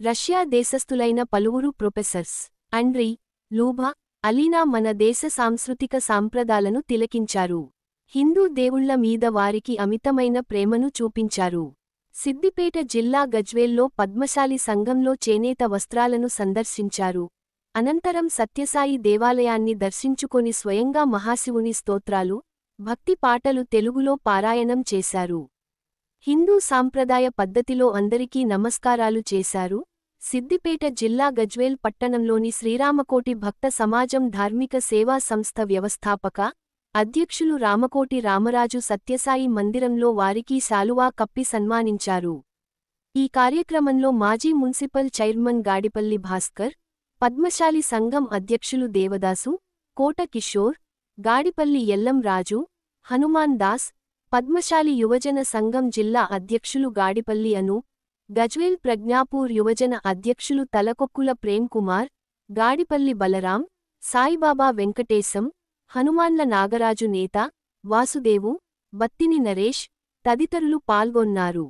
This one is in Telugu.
రష్యా దేశస్థులైన పలువురు ప్రొఫెసర్స్ అండ్రీ లూభా అలీనా మన దేశ సాంస్కృతిక సాంప్రదాలను తిలకించారు. హిందూ దేవుళ్ళ మీద వారికి అమితమైన ప్రేమను చూపించారు. సిద్దిపేట జిల్లా గజ్వేల్లో పద్మశాలి సంఘంలో చేనేత వస్త్రాలను సందర్శించారు. అనంతరం సత్యసాయి దేవాలయాన్ని దర్శించుకొని స్వయంగా మహాశివుని స్తోత్రాలు భక్తి పాటలు తెలుగులో పారాయణం చేశారు. హిందూ సాంప్రదాయ పద్ధతిలో అందరికీ నమస్కారాలు చేశారు. సిద్దిపేట జిల్లా గజ్వేల్ పట్టణంలోని శ్రీరామకోటి భక్త సమాజం ధార్మిక సేవా సంస్థ వ్యవస్థాపక అధ్యక్షులు రామకోటి రామరాజు సత్యసాయి మందిరంలో వారికి శాలువా కప్పి సన్మానించారు. ఈ కార్యక్రమంలో మాజీ మున్సిపల్ చైర్మన్ గాడిపల్లి భాస్కర్ పద్మశాలి సంఘం అధ్యక్షులు దేవదాసు కోట కిషోర్ గాడిపల్లి ఎల్లం రాజు హనుమాన్ దాస్ పద్మశాలి యువజన సంఘం జిల్లా అధ్యక్షులు గాడిపల్లి అను గజ్వేల్ ప్రజ్ఞాపూర్ యువజన అధ్యక్షులు తలకొక్కుల ప్రేమ్ కుమార్ గాడిపల్లి బలరాం సాయిబాబా వెంకటేశం హనుమాన్ల నాగరాజు నేత వాసుదేవు బత్తిని నరేష్ తదితరులు పాల్గొన్నారు.